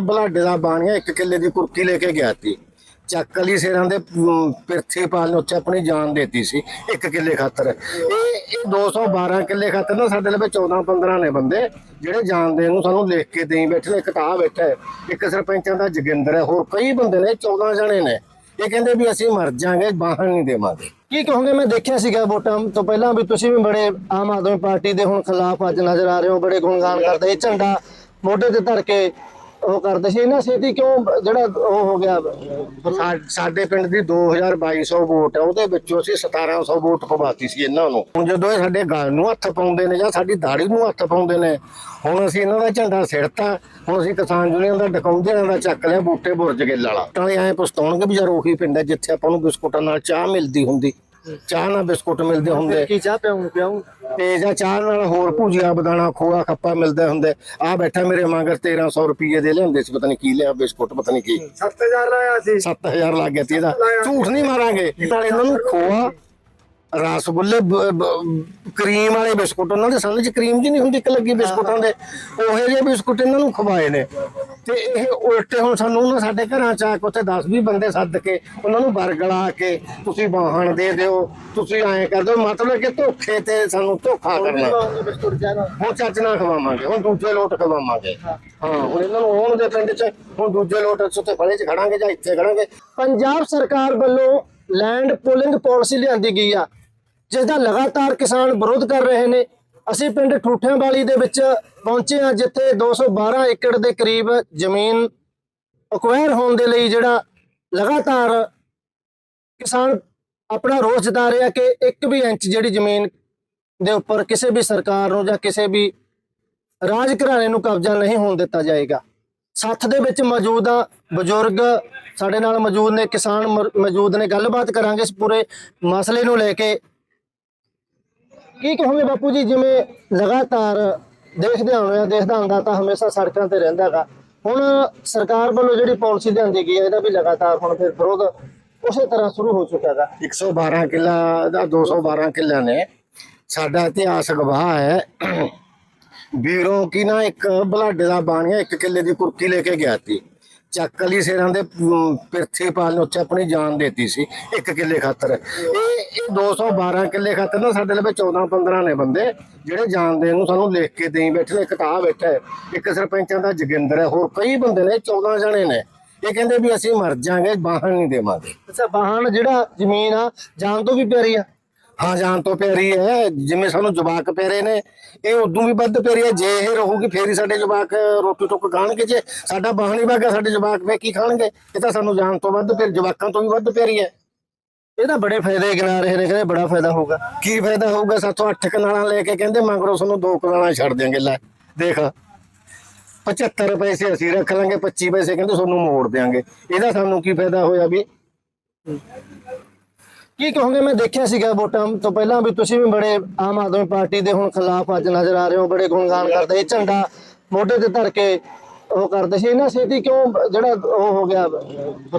ਬਲਾਡੇ ਦਾ ਬਾਣੀਆ ਇੱਕ ਕਿੱਲੇ ਦੀ ਕੁਰਕੀ ਲੈ ਕੇ ਗਿਆ ਸੀ। ਚੱਕ ਅਲੀ ਸੇਰਾਂ ਦੇ ਪਿਰਥੀਪਾਲ ਨੇ ਉੱਥੇ ਆਪਣੀ ਜਾਨ ਦੇਤੀ ਸੀ, ਇੱਕ ਕਿੱਲੇ ਖਾਤਰ। ਇਹ ਇਹ 212 ਕਿੱਲੇ ਖਾਤਰ ਨਾ ਸਾਡੇ ਲਵੇ 14 15 ਨੇ ਬੰਦੇ, ਜਿਹੜੇ ਜਾਨ ਨੂੰ ਸਾਨੂੰ ਲਿਖ ਕੇ ਦੇਈ ਬੈਠੇ ਇੱਕ ਤਾਂ ਬੈਠਾ ਇੱਕ ਸਰਪੰਚਾਂ ਦਾ ਜੋਗਿੰਦਰ ਹੈ, ਹੋਰ ਕਈ ਬੰਦੇ ਨੇ 14 ਜਣੇ ਨੇ। ਇਹ ਕਹਿੰਦੇ ਵੀ ਅਸੀਂ ਮਰ ਜਾਾਂਗੇ ਬਾਹਰ ਨਹੀਂ ਦੇਵਾਂਗੇ। ਕੀ ਕਹੋਗੇ? ਮੈਂ ਦੇਖਿਆ ਸੀਗਾ ਵੋਟਾਂ ਤੋਂ ਪਹਿਲਾਂ ਵੀ ਤੁਸੀਂ ਵੀ ਬੜੇ ਆਮ ਆਦਮੀ ਪਾਰਟੀ ਦੇ ਹੁਣ ਖਿਲਾਫ ਅੱਜ ਨਜ਼ਰ ਆ ਰਹੇ ਹੋ, ਬੜੇ ਗੁਣਗਾਨ ਕਰਦੇ, ਇਹ ਝੰਡਾ ਮੋਢੇ ਤੇ ਧਰ ਕੇ ਉਹ ਕਰਦੇ ਸੀ ਇਹਨਾਂ ਛੇਤੀ ਕਿਉਂ ਜਿਹੜਾ ਉਹ ਹੋ ਗਿਆ? ਸਾ- ਸਾਡੇ ਪਿੰਡ ਦੀ 2200 ਵੋਟ ਹੈ ਉਹਦੇ ਵਿੱਚੋਂ ਅਸੀਂ 1700 ਵੋਟ ਪਵਾਤੀ ਸੀ ਇਹਨਾਂ ਨੂੰ। ਹੁਣ ਜਦੋਂ ਇਹ ਸਾਡੇ ਗਲ ਨੂੰ ਹੱਥ ਪਾਉਂਦੇ ਨੇ ਜਾਂ ਸਾਡੀ ਦਾੜੀ ਨੂੰ ਹੱਥ ਪਾਉਂਦੇ ਨੇ, ਹੁਣ ਅਸੀਂ ਇਹਨਾਂ ਦਾ ਝੰਡਾ ਸਿੜਤਾ, ਹੁਣ ਅਸੀਂ ਕਿਸਾਨ ਯੂਨੀਅਨ ਦਾ ਡਕਾਉਂਦੇ ਦਾ ਚੱਕ ਲਿਆ ਬੂਟੇ ਬੁਰਜ ਗਿੱਲ ਵਾਲਾ। ਤਾਂ ਇਹ ਐਂ ਪਛਤਾਉਣਗੇ ਵੀ ਯਾਰ ਉਹੀ ਪਿੰਡ ਹੈ ਜਿੱਥੇ ਆਪਾਂ ਨੂੰ ਬਿਸਕੁਟਾਂ ਨਾਲ ਚਾਹ ਮਿਲਦੀ ਹੁੰਦੀ। ਚਾਹ ਨਾਲ ਬਿਸਕੁਟ ਮਿਲਦੇ ਹੁੰਦੇ। ਕੀ ਚਾਹ ਪਿਆਉਂ ਪਿਆਉਂ? ਤੇ ਜਾਂ ਚਾਹ ਨਾਲ ਹੋਰ ਭੁਜੀਆ ਬਦਾਣਾ ਖੋਆ ਖੱਪਾ ਮਿਲਦੇ ਹੁੰਦੇ। ਆ ਬੈਠਾ ਮੇਰੇ ਮਗਰ 1300 ਰੁਪਏ ਦੇ ਲਿਆਂਦੇ ਸੀ ਪਤਾ ਨਹੀਂ ਕੀ ਲਿਆ ਬਿਸਕੁਟ ਪਤਾ ਨਹੀਂ ਕੀ। 7000 ਲਾਇਆ ਸੀ। 7000 ਲੱਗ ਗਿਆ ਤੀ ਇਹਦਾ। ਝੂਠ ਨਹੀਂ ਮਾਰਾਂਗੇ। ਨਾਲ ਇਹਨਾਂ ਨੂੰ ਖੋਆ ਰਸਗੁੱਲੇ ਕਰੀਮ ਵਾਲੇ ਬਿਸਕੁਟ ਉਹਨਾਂ ਦੇ ਸਾਹਮਣੇ ਚ ਕਰੀਮ ਜੀ ਨਹੀਂ ਹੁੰਦੀ ਇੱਕ ਲੱਗੀ ਬਿਸਕੁਟਾਂ ਦੇ ਉਹੇ ਜਿਹੇ ਬਿਸਕੁਟ ਇਹਨਾਂ ਨੂੰ ਖਵਾਏ ਨੇ। ਤੇ ਇਹ ਉਲਟੇ ਹੁਣ ਸਾਨੂੰ ਉਹਨਾਂ ਸਾਡੇ ਘਰਾਂ ਚ ਆ ਕੇ ਉੱਥੇ 10 20 ਬੰਦੇ ਸੱਦ ਕੇ ਉਹਨਾਂ ਨੂੰ ਬਰਗਲਾ ਕੇ ਤੁਸੀਂ ਵਾਹਣ ਦੇ ਦਿਓ ਤੁਸੀਂ ਐਂ ਕਰ ਦਿਓ ਮਤਲਬ ਕਿ ਧੋਖੇ ਤੇ ਸਾਨੂੰ ਧੋਖਾ ਕਰਨਾ। ਹੁਣ ਚੱਜ ਨਾਲ ਖਵਾਵਾਂਗੇ ਹੁਣ ਦੂਜੇ ਲੋਟ ਖਵਾਵਾਂਗੇ। ਹਾਂ। ਹੁਣ ਇਹਨਾਂ ਨੂੰ ਆਉਣ ਦੇ ਪਿੰਡ ਚ ਹੁਣ ਦੂਜੇ ਲੋਟ ਚ ਉੱਥੇ ਫਲੇ ਚ ਖੜਾਂਗੇ ਜਾਂ ਇੱਥੇ ਖੜਾਂਗੇ। ਪੰਜਾਬ ਸਰਕਾਰ ਵੱਲੋਂ ਲੈਂਡ ਪੂਲਿੰਗ ਪਾਲਿਸੀ ਲਿਆਂਦੀ ਗਈ ਆ। ਜਿਸ ਦਾ ਲਗਾਤਾਰ ਕਿਸਾਨ ਵਿਰੋਧ ਕਰ ਰਹੇ ਨੇ। ਅਸੀਂ ਪਿੰਡ ਠੂਠਿਆਂ ਵਾਲੀ ਦੇ ਵਿੱਚ ਪਹੁੰਚੇ ਹਾਂ, ਜਿੱਥੇ 212 ਏਕੜ ਦੇ ਕਰੀਬ ਜ਼ਮੀਨ ਅਕਵਾਇਰ ਹੋਣ ਦੇ ਲਈ ਜਿਹੜਾ ਲਗਾਤਾਰ ਕਿਸਾਨ ਆਪਣਾ ਰੋਸ ਜਤਾ ਰਿਹਾ ਕਿ ਇੱਕ ਵੀ ਇੰਚ ਜਿਹੜੀ ਜ਼ਮੀਨ ਦੇ ਉੱਪਰ ਕਿਸੇ ਵੀ ਸਰਕਾਰ ਨੂੰ ਜਾਂ ਕਿਸੇ ਵੀ ਰਾਜ ਘਰਾਣੇ ਨੂੰ ਕਬਜ਼ਾ ਨਹੀਂ ਹੋਣ ਦਿੱਤਾ ਜਾਏਗਾ। ਸੱਥ ਦੇ ਵਿੱਚ ਮੌਜੂਦ ਆ ਬਜ਼ੁਰਗ, ਸਾਡੇ ਨਾਲ ਮੌਜੂਦ ਨੇ ਕਿਸਾਨ ਮੌਜੂਦ ਨੇ। ਗੱਲਬਾਤ ਕਰਾਂਗੇ ਇਸ ਪੂਰੇ ਮਸਲੇ ਨੂੰ ਲੈ ਕੇ। ਕੀ ਕਹੋਗੇ ਬਾਪੂ ਜੀ? ਜਿਵੇਂ ਲਗਾਤਾਰ ਦੇਖਦੇ ਆਉਂਦੇ ਆ, ਦੇਖਦਾ ਹੁੰਦਾ ਤਾਂ ਹਮੇਸ਼ਾ ਸੜਕਾਂ ਤੇ ਰਹਿੰਦਾਗਾ ਹੁਣ ਸਰਕਾਰ ਵੱਲੋਂ ਜਿਹੜੀ ਪਾਲਿਸੀ ਲਿਆਂਦੀ ਗਈ ਹੈ ਇਹਦਾ ਵੀ ਲਗਾਤਾਰ ਹੁਣ ਫਿਰ ਵਿਰੋਧ ਉਸੇ ਤਰ੍ਹਾਂ ਸ਼ੁਰੂ ਹੋ ਚੁੱਕਾ ਹੈਗਾ 112 ਕਿੱਲਾ ਦਾ 212 ਕਿੱਲਾ ਨੇ ਸਾਡਾ ਇਤਿਹਾਸ ਗਵਾਹ ਹੈ। ਵੀਰੋਂ ਕੀ ਨਾ ਇੱਕ ਬਲਾਡੇ ਦਾ ਬਾਣੀਆ ਇੱਕ ਕਿੱਲੇ ਦੀ ਕੁਰਕੀ ਲੈ ਕੇ ਗਿਆ ਸੀ। ਚੱਕ ਅਲੀ ਸੇਰਾਂ ਦੇ ਪਿਰਥੀਪਾਲ ਨੇ ਉੱਥੇ ਆਪਣੀ ਜਾਨ ਦੇਤੀ ਸੀ, ਇੱਕ ਕਿੱਲੇ ਖਾਤਰ। ਇਹ ਇਹ 212 ਕਿੱਲੇ ਖਾਤਰ ਨਾ ਸਾਡੇ ਲਈ 14 15 ਨੇ ਬੰਦੇ, ਜਿਹੜੇ ਜਾਨ ਦੇਣ ਨੂੰ ਸਾਨੂੰ ਲਿਖ ਕੇ ਦੇਈ ਬੈਠੇ ਨੇ, ਇੱਕ ਤਾਂ ਬੈਠਾ ਇੱਕ ਸਰਪੰਚਾਂ ਦਾ ਜੋਗਿੰਦਰ ਹੈ, ਹੋਰ ਕਈ ਬੰਦੇ ਨੇ 14 ਜਣੇ ਨੇ। ਇਹ ਕਹਿੰਦੇ ਵੀ ਅਸੀਂ ਮਰ ਜਾਾਂਗੇ ਬਾਹਰ ਨਹੀਂ ਦੇਵਾਂਗੇ। ਅੱਛਾ ਵਾਹਨ ਜਿਹੜਾ ਜ਼ਮੀਨ ਆ, ਜਾਨ ਤੋਂ ਵੀ ਪਿਆਰੀ ਆ। ਹਾਂ ਜਾਨ ਤੋਂ ਪਿਆਰੀ ਹੈ ਜਿਵੇਂ ਸਾਨੂੰ ਜਵਾਕ ਪਿਆਰੇ ਨੇ, ਇਹ ਉਦੋਂ ਵੀ ਵੱਧ ਪਿਆਰੀ ਹੈ, ਜੇ ਇਹ ਰਹੂਗੀ ਫੇਰ ਹੀ ਸਾਡੇ ਜਵਾਕ ਰੋਟੀ ਟੁੱਕ ਖਾਣਗੇ, ਜੇ ਸਾਡਾ ਬਾਹਣੀ ਵਾਗਾ ਸਾਡੇ ਜਵਾਕ ਫੇ ਕੀ ਖਾਣਗੇ? ਇਹ ਤਾਂ ਸਾਨੂੰ ਜਾਨ ਤੋਂ ਵੱਧ ਫਿਰ ਜਵਾਕਾਂ ਤੋਂ ਵੀ ਵੱਧ ਪਿਆਰੀ ਹੈ। ਇਹ ਬੜੇ ਫਾਇਦੇ ਗਿਣਾ ਰਹੇ ਨੇ ਕਹਿੰਦੇ ਬੜਾ ਫਾਇਦਾ ਹੋਊਗਾ। ਕੀ ਫਾਇਦਾ ਹੋਊਗਾ ਸਾਥੋਂ ਅੱਠ ਕਨਾਲਾਂ ਲੈ ਕੇ ਕਹਿੰਦੇ, ਮਗਰੋਂ ਸਾਨੂੰ ਦੋ ਕਨਾਲਾਂ ਛੱਡ ਦਿਆਂਗੇ, ਲੈ, ਦੇਖ। 75 ਪੈਸੇ ਅਸੀਂ ਰੱਖ ਲਾਂਗੇ 25 ਪੈਸੇ ਕਹਿੰਦੇ, ਤੁਹਾਨੂੰ ਮੋੜ ਦਿਆਂਗੇ। ਇਹਦਾ ਸਾਨੂੰ ਕੀ ਫਾਇਦਾ ਹੋਇਆ ਵੀ? ਕੀ ਕਹੋਗੇ? ਮੈਂ ਦੇਖਿਆ ਸੀਗਾ ਵੋਟਾਂ ਤੋਂ ਪਹਿਲਾਂ ਵੀ ਤੁਸੀਂ ਵੀ ਬੜੇ ਆਮ ਆਦਮੀ ਪਾਰਟੀ ਦੇ ਹੁਣ ਖਿਲਾਫ ਅੱਜ ਨਜ਼ਰ ਆ ਰਹੇ ਹੋ, ਬੜੇ ਗੁਣਗਾਨ ਕਰਦੇ ਇਹ ਝੰਡਾ ਮੋਢੇ ਤੇ ਧਰ ਕੇ ਉਹ ਕਰਦੇ ਸੀ। ਇਹਨਾਂ ਛੇਤੀ ਕਿਉਂ ਜਿਹੜਾ ਉਹ ਹੋ ਗਿਆ?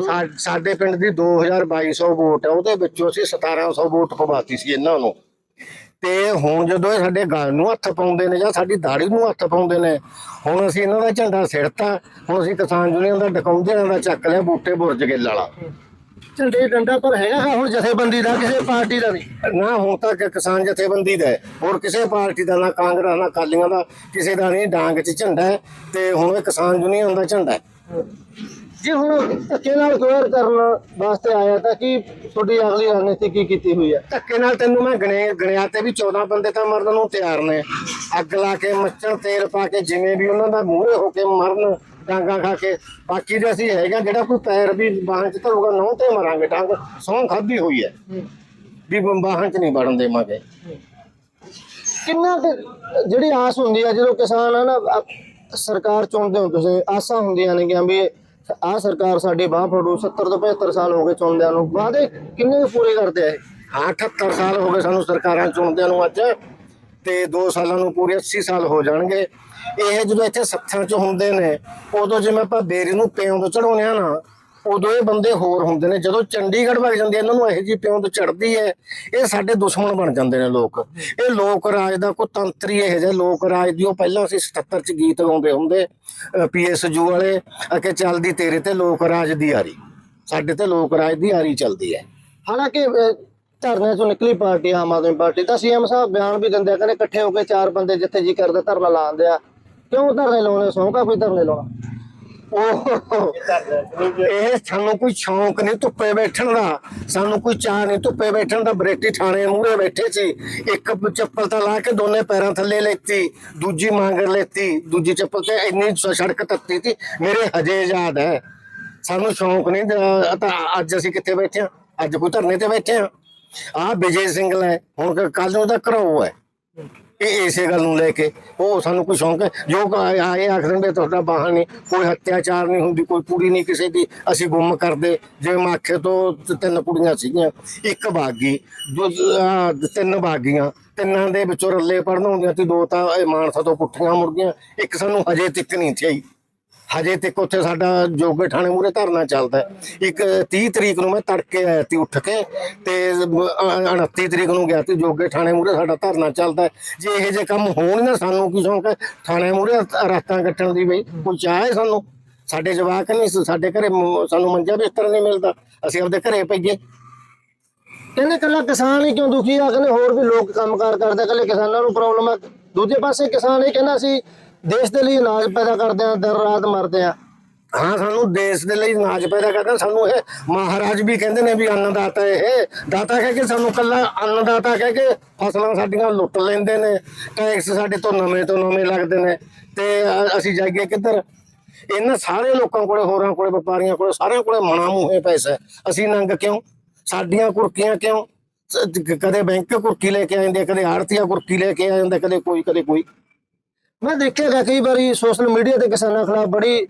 ਸਾ- ਸਾਡੇ ਪਿੰਡ ਦੀ 2200 ਵੋਟ ਹੈ ਉਹਦੇ ਵਿੱਚੋਂ ਅਸੀਂ 1700 ਵੋਟ ਪਵਾਤੀ ਸੀ ਇਹਨਾਂ ਨੂੰ। ਤੇ ਹੁਣ ਜਦੋਂ ਇਹ ਸਾਡੇ ਗਲ ਨੂੰ ਹੱਥ ਪਾਉਂਦੇ ਨੇ ਜਾਂ ਸਾਡੀ ਦਾੜੀ ਨੂੰ ਹੱਥ ਪਾਉਂਦੇ ਨੇ, ਹੁਣ ਅਸੀਂ ਇਹਨਾਂ ਦਾ ਝੰਡਾ ਸਿੜਤਾ ਹੁਣ ਅਸੀਂ ਕਿਸਾਨ ਯੂਨੀਅਨ ਦਾ ਡਕਾਉਂਦੇ ਦਾ ਚੱਕ ਲਿਆ ਬੂਟੇ ਬੁਰਜ ਗਿੱਲ ਵਾਲਾ। ਝੰਡੇ ਡੰਡਾ ਪਰ ਹੈਗਾ ਹੁਣ ਜਥੇਬੰਦੀ ਦਾ ਕਿਸੇ ਪਾਰਟੀ ਦਾ ਨਹੀਂ ਨਾ ਹੁਣ ਤੱਕ ਕਿਸਾਨ ਜਥੇਬੰਦੀ ਦਾ ਹੈ। ਹੋਰ ਕਿਸੇ ਪਾਰਟੀ ਦਾ ਨਾ ਕਾਂਗਰਸ ਨਾ ਕਾਲੀਆਂ ਦਾ ਕਿਸੇ ਦਾ ਨਹੀਂ ਡਾਂਗ 'ਚ ਝੰਡਾ ਹੈ ਤੇ ਹੁਣ ਇਹ ਕਿਸਾਨ ਯੂਨੀਅਨ ਦਾ ਝੰਡਾ ਹੈ। ਜੇ ਹੁਣ ਧੱਕੇ ਨਾਲ ਕਵਰ ਕਰਨ ਵਾਸਤੇ ਆਇਆ ਤਾਂ ਕੀ ਤੁਹਾਡੀ ਅਗਲੀ ਰਣਨੀਤੀ ਕੀ ਕੀਤੀ ਹੋਈ ਹੈ? ਧੱਕੇ ਨਾਲ ਤੈਨੂੰ ਮੈਂ ਗਣੇ ਗਣਿਆ ਤੇ ਵੀ 14 ਬੰਦੇ ਤਾਂ ਮਰਨ ਨੂੰ ਤਿਆਰ ਨੇ। ਅੱਗ ਲਾ ਕੇ ਮੱਚਣ ਤੇਲ ਪਾ ਕੇ ਜਿਵੇਂ ਵੀ ਉਹਨਾਂ ਦਾ ਮੂਹਰੇ ਹੋ ਕੇ ਮਰਨ ਡਾਂਗਾ ਖਾ ਕੇ। ਬਾਕੀ ਦੇ ਅਸੀਂ ਹੈਗਾ ਜਿਹੜਾ ਕੋਈ ਪੈਰ ਵੀ ਬਾਹਾਂ 'ਚ ਧਰੂਗਾ ਨਹੁੰ ਤੇ ਮਰਾਂਗੇ ਡਾਂਗ। ਸੌਂ ਖਾਧੀ ਹੋਈ ਹੈ। ਵੀ ਬਾਹਾਂ 'ਚ ਨਹੀਂ ਵੜਨ ਦੇਵਾਂਗੇ। ਕਿੰਨਾ ਜਿਹੜੀ ਆਸ ਹੁੰਦੀ ਹੈ ਜਦੋਂ ਕਿਸਾਨ ਆ ਨਾ ਸਰਕਾਰ ਚੁਣਦੇ ਹੋ ਤੁਸੀਂ ਆਸਾਂ ਹੁੰਦੀਆਂ ਨੇ ਕਿ ਵੀ ਆ ਸਰਕਾਰ ਸਾਡੀ ਬਾਹ ਫੜੂ 70 ਤੋਂ 75 ਸਾਲ ਹੋ ਗਏ ਚੁਣਦਿਆਂ ਨੂੰ। ਵਾਅਦੇ ਕਿੰਨੇ ਪੂਰੇ ਕਰਦੇ ਆ ਇਹ? ਹਾਂ 78 ਸਾਲ ਹੋ ਗਏ ਸਾਨੂੰ ਸਰਕਾਰਾਂ ਚੁਣਦਿਆਂ ਨੂੰ ਅੱਜ ਤੇ 2 ਸਾਲਾਂ ਨੂੰ ਪੂਰੇ 80 ਸਾਲ ਹੋ ਜਾਣਗੇ। ਇਹ ਜਦੋਂ ਇੱਥੇ ਸੱਥਾਂ 'ਚ ਹੁੰਦੇ ਨੇ ਉਦੋਂ ਜਿਵੇਂ ਆਪਾਂ ਬੇਰੀ ਨੂੰ ਪਿਉਂ ਤੋਂ ਚੜਾਉਂਦੇ ਆ ਨਾ ਉਦੋਂ ਇਹ ਬੰਦੇ ਹੋਰ ਹੁੰਦੇ ਨੇ। ਜਦੋਂ ਚੰਡੀਗੜ੍ਹ ਵਗ ਜਾਂਦੇ ਇਹਨਾਂ ਨੂੰ ਇਹੋ ਜਿਹੀ ਪਿਉਂਦ ਚੜਦੀ ਹੈ ਇਹ ਸਾਡੇ ਦੁਸ਼ਮਣ ਬਣ ਜਾਂਦੇ ਨੇ ਲੋਕ। ਇਹ ਲੋਕ ਰਾਜ ਦਾ ਕੋਈ ਤੰਤਰੀ ਇਹੋ ਜਿਹੇ ਲੋਕ ਰਾਜ ਦੀ ਉਹ ਪਹਿਲਾਂ ਅਸੀਂ 77 ਚ ਗੀਤ ਗਾਉਂਦੇ ਹੁੰਦੇ ਪੀਐਸ ਜੂ ਵਾਲੇ ਅਕੇ ਚੱਲਦੀ ਤੇਰੇ ਤੇ ਲੋਕ ਰਾਜ ਦੀ ਆਰੀ। ਸਾਡੇ ਤੇ ਲੋਕ ਰਾਜ ਦੀ ਆਰੀ ਚੱਲਦੀ ਹੈ। ਹਾਲਾਂਕਿ ਅਹ, ਧਰਨੇ ਚੋਂ ਨਿਕਲੀ ਪਾਰਟੀ ਆਮ ਆਦਮੀ ਪਾਰਟੀ ਤਾਂ ਸੀਐਮ ਸਾਹਿਬ ਬਿਆਨ ਵੀ ਦਿੰਦੇ ਆ ਕਹਿੰਦੇ ਇਕੱਠੇ ਹੋ ਕੇ ਚਾਰ ਬੰਦੇ ਜਿੱਥੇ ਜੀ ਕਰਦੇ ਧਰਨਾ ਲਾਉਂਦੇ ਆ। ਕਿਉਂ ਧਰਨੇ ਲਾਉਣੇ? ਸੌਂਕਾ ਕੋਈ ਧਰਨੇ ਲਾਉਣਾ? ਉਹ ਇਹ ਸਾਨੂੰ ਕੋਈ ਸ਼ੌਂਕ ਨਹੀਂ ਧੁੱਪੇ ਬੈਠਣ ਦਾ। ਸਾਨੂੰ ਕੋਈ ਚਾਹ ਨਹੀਂ ਧੁੱਪੇ ਬੈਠਣ ਦਾ। ਬਰੇਟੀ ਥਾਣੇ ਮੂਹਰੇ ਬੈਠੇ ਸੀ। ਇੱਕ ਚੱਪਲ ਤਾਂ ਲਾ ਕੇ ਦੋਨੇ ਪੈਰਾਂ ਥੱਲੇ ਲੈਤੀ। ਦੂਜੀ ਮਾਂਗਰ ਲੈਤੀ। ਦੂਜੀ ਚੱਪਲ ਤੇ ਇੰਨੀ ਸੜਕ ਤੱਤੀ ਸੀ। ਮੇਰੇ ਹਜੇ ਯਾਦ ਹੈ। ਸਾਨੂੰ ਸ਼ੌਂਕ ਨਹੀਂ ਤਾਂ ਅੱਜ ਅਸੀਂ ਕਿੱਥੇ ਬੈਠੇ ਆ ਅੱਜ ਕੋਈ ਧਰਨੇ ਤੇ ਬੈਠੇ ਆ ਆ ਵਿਜੇ ਸਿੰਘਲ ਹੈ। ਹੁਣ ਕੱਲ ਨੂੰ ਤਾਂ ਘਰੋ ਹੈ। ਇਹ ਇਸੇ ਗੱਲ ਨੂੰ ਲੈ ਕੇ ਉਹ ਸਾਨੂੰ ਕੋਈ ਸ਼ੌਂਕ ਹੈ? ਜੋ ਕ- ਆਏ ਆਖਦੇ ਨੇ ਤੁਹਾਡਾ ਬਾਹਰ ਨਹੀਂ ਕੋਈ ਹੱਤਿਆਚਾਰ ਨਹੀਂ ਹੁੰਦੀ, ਕੋਈ ਕੁੜੀ ਨਹੀਂ ਕਿਸੇ ਦੀ। ਅਸੀਂ ਗੁੰਮ ਕਰਦੇ। ਜਿਵੇਂ ਮਾਖੇ ਤੋਂ ਤ- ਤਿੰਨ ਕੁੜੀਆਂ ਸੀਗੀਆਂ। ਇੱਕ ਬਾਗੀ। ਜੋ ਤਿੰਨ ਬਾਗੀਆਂ। ਤਿੰਨਾਂ ਦੇ ਵਿੱਚੋਂ ਰੱਲੇ ਪੜਨ ਹੁੰਦੀਆਂ ਸੀ। ਦੋ ਤਾਂ ਇਹ ਮਾਨਸਾ ਤੋਂ ਪੁੱਠੀਆਂ ਮੁੜ ਗਈਆਂ। ਇੱਕ ਸਾਨੂੰ ਹਜੇ ਤੱਕ ਨਹੀਂ ਥਈ ਹਜੇ ਤੱਕ ਉੱਥੇ ਸਾਡਾ ਜੋਗੇ ਥਾਣੇ ਮੂਰੇ ਧਰਨਾ ਚੱਲਦਾ ਇੱਕ 30 ਤਰੀਕ ਨੂੰ ਮੈਂ ਤੜਕੇ ਆਇਆ ਸੀ ਉੱਠ ਕੇ ਤੇ 29 ਤਰੀਕ ਨੂੰ ਗਿਆ ਸੀ, ਜੋਗੇ ਥਾਣੇ ਮੂਰੇ ਸਾਡਾ ਧਰਨਾ ਚੱਲਦਾ ਜੇ ਇਹੋ ਜਿਹੇ ਕੰਮ ਹੋਣ ਨਾ ਸਾਨੂੰ ਕੀ ਸ਼ੌਂਕ ਹੈ? ਥਾਣੇ ਮੂਰੇ ਰਾਤਾਂ ਕੱਟਣ ਦੀ ਬਈ, ਕੋਈ ਚਾਹ ਹੈ ਸਾਨੂੰ? ਸਾਡੇ ਜਵਾਕ ਨਹੀਂ ਸਾਡੇ ਘਰੇ ਸਾਨੂੰ ਮੰਜਾ ਬਿਸਤਰ ਨਹੀਂ ਮਿਲਦਾ। ਅਸੀਂ ਆਪਦੇ ਘਰੇ ਪਈਏ। ਕਹਿੰਦੇ ਕੱਲਾ ਕਿਸਾਨ ਹੀ ਕਿਉਂ ਦੁਖੀ ਆ? ਕਹਿੰਦੇ ਹੋਰ ਵੀ ਲੋਕ ਕੰਮਕਾਰ ਕਰਦੇ ਕੱਲੇ ਕਿਸਾਨਾਂ ਨੂੰ ਪ੍ਰੋਬਲਮ ਆ। ਦੂਜੇ ਪਾਸੇ ਕਿਸਾਨ ਇਹ ਕਹਿੰਦਾ ਸੀ ਦੇਸ਼ ਦੇ ਲਈ ਅਨਾਜ ਪੈਦਾ ਕਰਦੇ ਆ, ਦਿਨ ਰਾਤ ਮਰਦੇ ਆ। ਹਾਂ, ਸਾਨੂੰ ਦੇਸ਼ ਦੇ ਲਈ ਅਨਾਜ ਪੈਦਾ ਕਰਦਾ ਸਾਨੂੰ ਇਹ ਮਹਾਰਾਜ ਵੀ ਕਹਿੰਦੇ ਨੇ ਵੀ ਅੰਨਦਾਤਾ ਇਹ। ਦਾਤਾ ਕਹਿ ਕੇ ਸਾਨੂੰ ਕੱਲਾ ਅੰਨਦਾਤਾ ਕਹਿ ਕੇ ਫਸਲਾਂ ਸਾਡੀਆਂ ਲੁੱਟ ਲੈਂਦੇ ਨੇ। ਟੈਕਸ ਸਾਡੇ ਤੋਂ ਨਵੇਂ ਤੋਂ ਨਵੇਂ ਲੱਗਦੇ ਨੇ। ਤੇ ਅਸੀਂ ਜਾਈਏ ਕਿੱਧਰ? ਇਹਨਾਂ ਸਾਰੇ ਲੋਕਾਂ ਕੋਲੇ, ਹੋਰਾਂ ਕੋਲੇ, ਵਪਾਰੀਆਂ ਕੋਲੇ, ਸਾਰਿਆਂ ਕੋਲੇ ਮਣਾ ਮੂਹੇ ਪੈਸਾ। ਅਸੀਂ ਨੰਗ ਕਿਉਂ? ਸਾਡੀਆਂ ਕੁਰਕੀਆਂ ਕਿਉਂ? ਕਦੇ ਬੈਂਕ ਕੁਰਕੀ ਲੈ ਕੇ ਆਉਂਦੇ ਕਦੇ ਆੜਤੀਆ ਕੁਰਕੀ ਲੈ ਕੇ ਆ ਜਾਂਦਾ ਕਦੇ ਕੋਈ ਕਦੇ ਕੋਈ। ਮੈਂ ਦੇਖਿਆ ਕਈ ਵਾਰੀ ਸੋਸ਼ਲ ਮੀਡੀਆ ਤੇ ਕਿਸਾਨਾਂ ਖਿਲਾਫ ਬੜੀ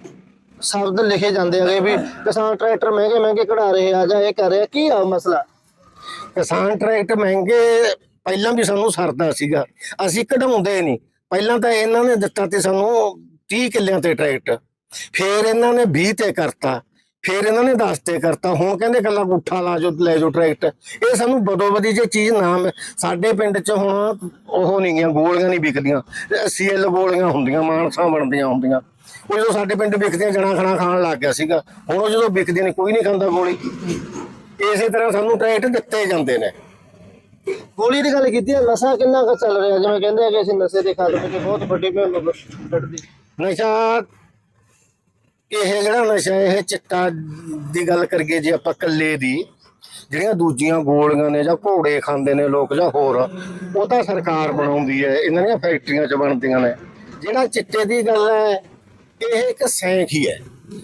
ਸ਼ਬਦ ਲਿਖੇ ਜਾਂਦੇ ਹੈਗੇ ਵੀ ਕਿਸਾਨ ਟਰੈਕਟਰ ਮਹਿੰਗੇ ਮਹਿੰਗੇ ਕਢਾ ਰਹੇ ਆ ਜਾਂ ਇਹ ਕਰ ਰਿਹਾ ਕੀ ਆ ਮਸਲਾ? ਕਿਸਾਨ ਟਰੈਕਟਰ ਮਹਿੰਗੇ ਪਹਿਲਾਂ ਵੀ ਸਾਨੂੰ ਸਰਦਾ ਸੀਗਾ, ਅਸੀਂ ਕਢਾਉਂਦੇ ਨਹੀਂ। ਪਹਿਲਾਂ ਤਾਂ ਇਹਨਾਂ ਨੇ ਦਿੱਤਾ ਤੇ ਸਾਨੂੰ 30 ਕਿੱਲਿਆਂ ਤੇ ਟਰੈਕਟਰ, ਫੇਰ ਇਹਨਾਂ ਨੇ 20 ਤੇ ਕਰਤਾ। ਫਿਰ ਇਹਨਾਂ ਨੇ 10 ਕਰਤਾ, ਹੁਣ ਕਹਿੰਦੇ ਕੱਲਾ ਗੁੱਠਾ ਲਾ ਜੋ, ਲੈ ਜੋ ਟਰੈਕਟਰ ਇਹ ਸਾਨੂੰ ਬਦੋ ਬਦੀ ਜੇ ਚੀਜ਼ ਨਾ ਮਿ- ਸਾਡੇ ਪਿੰਡ 'ਚ ਹੁਣ ਉਹ ਨਹੀਂ ਗੀਆਂ ਗੋਲੀਆਂ ਨਹੀਂ ਵਿਕਦੀਆਂ। ਸੀਐਲ ਗੋਲੀਆਂ ਹੁੰਦੀਆਂ, ਮਾਨਸਾਂ ਬਣਦੀਆਂ ਹੁੰਦੀਆਂ। ਉਹ ਜਦੋਂ ਸਾਡੇ ਪਿੰਡ ਵਿਕਦੀਆਂ, ਜਣਾ ਖਣਾ ਖਾਣ ਲੱਗ ਗਿਆ ਸੀਗਾ। ਹੁਣ ਉਹ ਜਦੋਂ ਵਿਕਦੀਆਂ ਨੇ, ਕੋਈ ਨਹੀਂ ਖਾਂਦਾ ਗੋਲੀ। ਇਸੇ ਤਰ੍ਹਾਂ ਸਾਨੂੰ ਟਰੈਕਟਰ ਦਿੱਤੇ ਜਾਂਦੇ ਨੇ। ਗੋਲੀ ਦੀ ਗੱਲ ਕੀਤੀ ਹੈ ਨਸ਼ਾ ਕਿੰਨਾ ਕੁ ਚੱਲ ਰਿਹਾ? ਜਿਵੇਂ ਕਹਿੰਦੇ ਆ ਕਿ ਅਸੀਂ ਨਸ਼ੇ ਦੇ ਖਾਤਮੇ ਤੇ ਬਹੁਤ ਵੱਡੀ ਮੁਹਿੰਮ ਕੱਢਦੀ ਨਸ਼ਾ ਇਹ ਜਿਹੜਾ ਨਸ਼ਾ, ਇਹ ਚਿੱਟਾ ਦੀ ਗੱਲ ਕਰੀਏ ਜੇ ਆਪਾਂ ਕੱਲੇ ਦੀ, ਜਿਹੜੀਆਂ ਦੂਜੀਆਂ ਗੋਲੀਆਂ ਨੇ ਜਾਂ ਘੋੜੇ ਖਾਂਦੇ ਨੇ ਲੋਕ ਜਾਂ ਹੋਰ, ਉਹ ਤਾਂ ਸਰਕਾਰ ਬਣਾਉਂਦੀ ਹੈ, ਇਹਨਾਂ ਦੀਆਂ ਫੈਕਟਰੀਆਂ 'ਚ ਬਣਦੀਆਂ ਨੇ। ਜਿਹੜਾ ਚਿੱਟੇ ਦੀ ਗੱਲ ਹੈ, ਇਹ ਇੱਕ ਸੈਂਖ ਹੀ ਹੈ।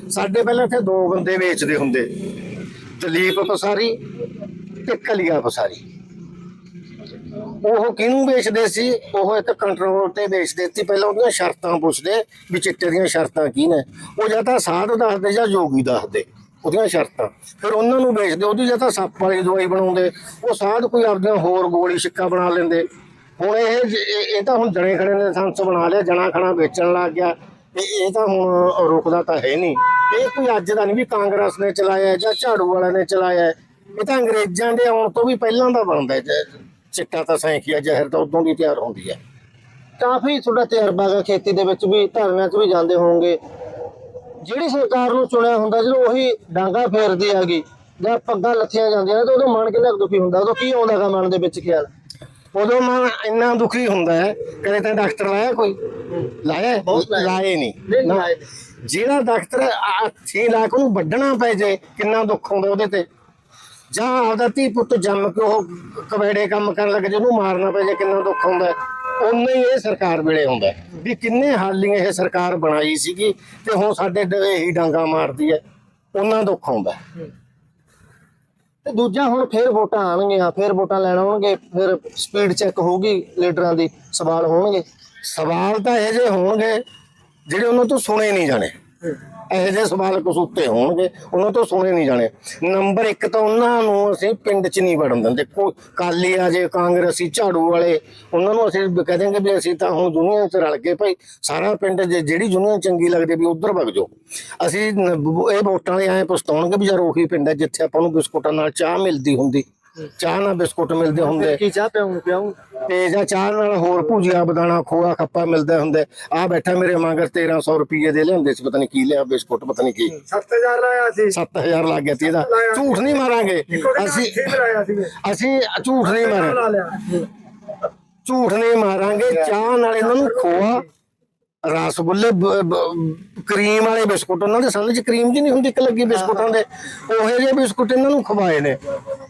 ਸਾਡੇ ਪਹਿਲਾਂ ਇੱਥੇ ਦੋ ਬੰਦੇ ਵੇਚਦੇ ਹੁੰਦੇ, ਦਲੀਪ ਪਸਾਰੀ ਤੇ ਕਲੀਆ ਪਸਾਰੀ। ਉਹ ਕਿਹਨੂੰ ਵੇਚਦੇ ਸੀ? ਉਹ ਇੱਕ ਕੰਟਰੋਲ ਤੇ ਵੇਚਦੇ ਸੀ। ਪਹਿਲਾਂ ਉਹਦੀਆਂ ਸ਼ਰਤਾਂ ਪੁੱਛਦੇ ਵੀ ਚਿੱਟੇ ਦੀਆਂ ਸ਼ਰਤਾਂ ਕੀ ਨੇ। ਉਹ ਜਾਂ ਤਾਂ ਸਾਧ ਦੱਸਦੇ ਜਾਂ ਯੋਗੀ ਦੱਸਦੇ, ਉਹਦੀਆਂ ਸ਼ਰਤਾਂ। ਫਿਰ ਉਹਨਾਂ ਨੂੰ ਵੇਚਦੇ, ਉਹਦੀ ਜਾਂ ਤਾਂ ਸੱਪ ਵਾਲੀ ਦਵਾਈ ਬਣਾਉਂਦੇ। ਉਹ ਸਾਧ ਕੋਈ ਆਪਦੀਆਂ ਹੋਰ ਗੋਲੀ ਸਿੱਕਾ ਬਣਾ ਲੈਂਦੇ। ਹੁਣ ਇਹ ਇਹ ਤਾਂ ਹੁਣ ਜਣੇ ਖੜੇ ਨੇ, ਸੰਸ ਬਣਾ ਲਿਆ, ਜਣਾ ਖਣਾ ਵੇਚਣ ਲੱਗ ਗਿਆ। ਇਹ ਇਹ ਤਾਂ ਹੁਣ ਰੁਕਦਾ ਤਾਂ ਹੈ ਨਹੀਂ। ਇਹ ਕੋਈ ਅੱਜ ਦਾ ਨਹੀਂ ਵੀ ਕਾਂਗਰਸ ਨੇ ਚਲਾਇਆ ਜਾਂ ਝਾੜੂ ਵਾਲਿਆਂ ਨੇ ਚਲਾਇਆ। ਇਹ ਤਾਂ ਅੰਗਰੇਜ਼ਾਂ ਦੇ ਆਉਣ ਤੋਂ ਵੀ ਪਹਿਲਾਂ ਦਾ ਬਣਦਾ ਹੈ। ਚਿੱਟਾ ਤਾਂ ਸੈਂਖੀਆ ਜ਼ਹਿਰ ਤਾਂ ਉਦੋਂ ਦੀ ਤਿਆਰ ਹੁੰਦੀ ਹੈ ਕਾਫੀ ਤੁਹਾਡਾ ਤਜਰਬਾ ਹੈ ਖੇਤੀ ਦੇ ਵਿੱਚ ਵੀ ਧਰਨਿਆਂ 'ਚ ਵੀ ਜਾਂਦੇ ਹੋਵੋਗੇ। ਜਿਹੜੀ ਸਰਕਾਰ ਨੂੰ ਚੁਣਿਆ ਹੁੰਦਾ ਜਦੋਂ ਉਹੀ ਡਾਂਗਾ ਫੇਰਦੀ ਹੈਗੀ ਜਾਂ ਪੱਗਾਂ ਲੱਥੀਆਂ ਜਾਂਦੀਆਂ ਨੇ ਤਾਂ ਉਦੋਂ ਮਨ ਕਿੰਨਾ ਦੁਖੀ ਹੁੰਦਾ? ਉਦੋਂ ਕੀ ਆਉਂਦਾਗਾ ਮਨ ਦੇ ਵਿੱਚ ਖਿਆਲ? ਉਦੋਂ ਮਨ ਇੰਨਾ ਦੁਖੀ ਹੁੰਦਾ ਹੈ ਕਦੇ ਤਾਂ ਡਾਕਟਰ ਲਾਇਆ ਕੋਈ? ਲਾਇਆ। ਲਾਏ ਨਹੀਂ। ਨਾ। ਜਿਹੜਾ ਡਾਕਟਰ ਅੱਛੀ ਲਾ ਕੇ ਉਹਨੂੰ ਵੱਢਣਾ ਪੈ ਜੇ ਕਿੰਨਾ ਦੁੱਖ ਹੁੰਦਾ ਉਹਦੇ ਤੇ? ਜਾਂ ਆਪਦਾ ਧੀ ਪੁੱਤ ਜੰਮ ਕੇ ਉਹ ਕਵੇੜੇ ਕੰਮ ਕਰਨ ਲੱਗ ਜੇ ਉਹਨੂੰ ਮਾਰਨਾ ਪੈ ਜੇ ਕਿੰਨਾ ਦੁੱਖ ਹੁੰਦਾ ਹੈ। ਉਨਾ ਹੀ ਇਹ ਸਰਕਾਰ ਵੇਲੇ ਹੁੰਦਾ ਹੈ। ਵੀ ਕਿੰਨੇ ਹਾਲੀ ਇਹ ਸਰਕਾਰ ਬਣਾਈ ਸੀਗੀ ਤੇ ਹੁਣ ਸਾਡੇ ਡ- ਇਹੀ ਡਾਂਗਾ ਮਾਰਦੀ ਹੈ ਉਹਨਾਂ ਦੁੱਖ ਹੁੰਦਾ ਹੈ। ਤੇ ਦੂਜਾ ਹੁਣ ਫੇਰ ਵੋਟਾਂ ਆਣਗੀਆਂ ਫੇਰ ਵੋਟਾਂ ਲੈਣ ਆਉਣਗੇ ਫਿਰ ਸਪੀਡ ਚੈੱਕ ਹੋਊਗੀ ਲੀਡਰਾਂ ਦੀ ਸਵਾਲ ਹੋਣਗੇ ਸਵਾਲ ਤਾਂ ਇਹ ਜੇ ਹੋਣਗੇ ਜਿਹੜੇ ਉਹਨਾਂ ਤੋਂ ਸੁਣੇ ਨਹੀਂ ਜਾਣੇ ਇਹੋ ਜਿਹੇ ਸਵਾਲ ਕਸੂਤੇ ਹੋਣਗੇ, ਉਹਨਾਂ ਤੋਂ ਸੁਣੇ ਨਹੀਂ ਜਾਣੇ। ਨੰਬਰ 1 ਤਾਂ ਉਹਨਾਂ ਨੂੰ ਅਸੀਂ ਪਿੰਡ 'ਚ ਨਹੀਂ ਵੜਨ ਦਿੰਦੇ। ਕੋਈ ਕਾਲੀ ਆ ਜੇ, ਕਾਂਗਰਸੀ, ਝਾੜੂ ਵਾਲੇ, ਉਹਨਾਂ ਨੂੰ ਅਸੀਂ ਕਹਿ ਦਿਆਂਗੇ ਵੀ ਅਸੀਂ ਤਾਂ ਹੁਣ ਦੁਨੀਆ 'ਚ ਰਲ ਕੇ ਭਾਈ, ਸਾਰਾ ਪਿੰਡ ਜਿਹੜੀ ਯੂਨੀਅਨ ਚੰਗੀ ਲੱਗਦੀ ਵੀ ਉਧਰ ਵਗ ਜਾਓ। ਅਸੀਂ ਇਹ ਵੋਟਾਂ ਦੇ ਐ ਪਛਤਾਉਣਗੇ ਵੀ ਯਾਰ ਉਹੀ ਪਿੰਡ ਹੈ ਜਿੱਥੇ ਆਪਾਂ ਨੂੰ ਬਿਸਕੁਟਾਂ ਨਾਲ ਚਾਹ ਮਿਲਦੀ ਹੁੰਦੀ। ਚਾਹ ਨਾਲ ਬਿਸਕੁਟ ਮਿਲਦੇ ਹੁੰਦੇ। ਕੀ ਚਾਹ ਪਿਆਉਂ ਪਿਆਉਂ? ਤੇ ਜਾਂ ਚਾਹ ਨਾਲ ਹੋਰ ਭੁਜੀਆ ਬਦਾਣਾ ਖੋਆ ਖੱਪਾ ਮਿਲਦੇ ਹੁੰਦੇ। ਆ ਬੈਠਾ ਮੇਰੇ ਮਗਰ 1300 ਰੁਪਏ ਦੇ ਲਿਆਂਦੇ ਸੀ ਪਤਾ ਨਹੀਂ ਕੀ ਲਿਆ ਬਿਸਕੁਟ ਪਤਾ ਨਹੀਂ ਕੀ। 7000 ਲਾਇਆ ਸੀ। 7000 ਲੱਗ ਗਿਆ ਤੀ ਇਹਦਾ। ਝੂਠ ਨਹੀਂ ਮਾਰਾਂਗੇ। ਅਸੀਂ ਸੀ। ਅਸੀਂ ਝੂਠ ਨਹੀਂ ਮਾਰਾਂਗੇ। ਝੂਠ ਨਹੀਂ ਮਾਰਾਂਗੇ ਚਾਹ ਨਾਲ ਇਹਨਾਂ ਨੂੰ ਖੋਆ ਰਸਗੁੱਲੇ ਕਰੀਮ ਵਾਲੇ ਬਿਸਕੁਟ ਉਹਨਾਂ ਦੇ ਸੰਦ ਚ ਕਰੀਮ ਜੀ ਨਹੀਂ ਹੁੰਦੀ ਇੱਕ ਲੱਗੀ ਬਿਸਕੁਟਾਂ ਦੇ ਉਹੇ ਜਿਹੇ ਬਿਸਕੁਟ ਇਹਨਾਂ ਨੂੰ ਖਵਾਏ ਨੇ।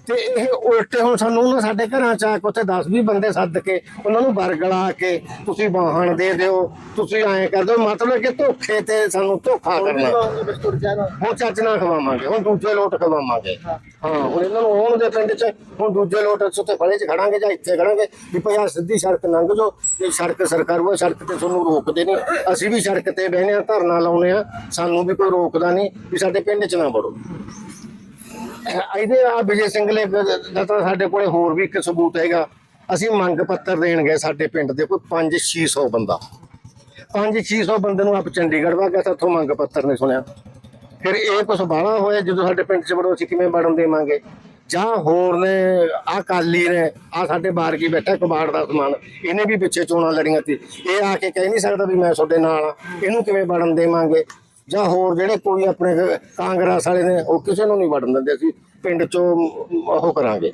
ਤੇ ਇਹ ਉਲਟੇ ਹੁਣ ਸਾਨੂੰ ਉਹਨਾਂ ਸਾਡੇ ਘਰਾਂ ਚ ਆ ਕੇ ਉੱਥੇ 10 20 ਬੰਦੇ ਸੱਦ ਕੇ ਉਹਨਾਂ ਨੂੰ ਬਰਗਲਾ ਕੇ ਤੁਸੀਂ ਵਾਹਣ ਦੇ ਦਿਓ ਤੁਸੀਂ ਐਂ ਕਰ ਦਿਓ ਮਤਲਬ ਕਿ ਧੋਖੇ ਤੇ ਸਾਨੂੰ ਧੋਖਾ ਕਰਨਾ। ਹੁਣ ਚੱਜ ਨਾਲ ਖਵਾਵਾਂਗੇ ਹੁਣ ਦੂਜੇ ਲੋਟ ਖਵਾਵਾਂਗੇ। ਹਾਂ। ਹੁਣ ਇਹਨਾਂ ਨੂੰ ਆਉਣ ਦੇ ਪਿੰਡ 'ਚ ਹੁਣ ਦੂਜੇ ਲੋਟ 'ਚ ਉੱਥੇ ਫਲੇ 'ਚ ਖੜਾਂਗੇ ਜਾਂ ਇੱਥੇ ਖੜਾਂਗੇ ਵੀ ਭਾਈ ਸਿੱਧੀ ਸੜਕ ਲੰਘ ਜਾਓ ਇਹ ਸੜਕ ਸਰਕਾਰ ਉਹ ਸੜਕ ਤੇ ਤੁਹਾਨੂੰ ਰੋਕਦੇ ਨਹੀਂ ਅਸੀਂ ਵੀ ਸੜਕ ਤੇ ਬਹਿਨੇ ਆ ਧਰਨਾ ਲਾਉਨੇ ਆ ਸਾਨੂੰ ਵੀ ਕੋਈ ਰੋਕਦਾ ਨਹੀਂ ਵੀ ਸਾਡੇ ਪਿੰਡ 'ਚ ਨਾ ਵੜੋ। ਇਹਦੇ ਆ ਵਿਜੇ ਸਿੰਘਲੇ ਦਾ ਤਾਂ ਸਾਡੇ ਕੋਲੇ ਹੋਰ ਵੀ ਇੱਕ ਸਬੂਤ ਹੈਗਾ। ਅਸੀਂ ਮੰਗ ਪੱਤਰ ਦੇਣ ਗਏ ਸਾਡੇ ਪਿੰਡ ਦੇ ਕੋਈ 5-600 ਬੰਦਾ। 5-600 ਬੰਦੇ ਨੂੰ ਆਪ ਚੰਡੀਗੜ੍ਹ ਵਾ ਗਿਆ ਤਾਂ ਉੱਥੋਂ ਮੰਗ ਪੱਤਰ ਨੇ ਸੁਣਿਆ। ਫਿਰ ਇਹ ਕੁਝ ਬਾਹਲਾ ਹੋਇਆ, ਜਦੋਂ ਸਾਡੇ ਪਿੰਡ 'ਚ ਵੜੋ, ਅਸੀਂ ਕਿਵੇਂ ਵੜਨ ਦੇਵਾਂਗੇ? ਜਾਂ ਹੋਰ ਨੇ ਆ ਕਾਲੀ ਨੇ ਆ ਸਾਡੇ ਬਾਹਰ ਕੀ ਬੈਠਾ ਕਬਾੜ ਦਾ ਸਮਾਨ, ਇਹਨੇ ਵੀ ਪਿੱਛੇ ਚੋਣਾਂ ਲੜੀਆਂ ਸੀ। ਇਹ ਆ ਕੇ ਕਹਿ ਨਹੀਂ ਸਕਦਾ ਵੀ ਮੈਂ ਤੁਹਾਡੇ ਨਾਲ ਆ। ਇਹਨੂੰ ਕਿਵੇਂ ਵੜਨ ਦੇਵਾਂਗੇ? ਜਾਂ ਹੋਰ ਜਿਹੜੇ ਕੋਈ ਆਪਣੇ ਕਾਂਗਰਸ ਵਾਲੇ ਨੇ, ਉਹ ਕਿਸੇ ਨੂੰ ਨਹੀਂ ਵੜਨ ਦਿੰਦੇ ਅਸੀਂ। ਪਿੰਡ 'ਚੋਂ ਉਹ ਕਰਾਂਗੇ।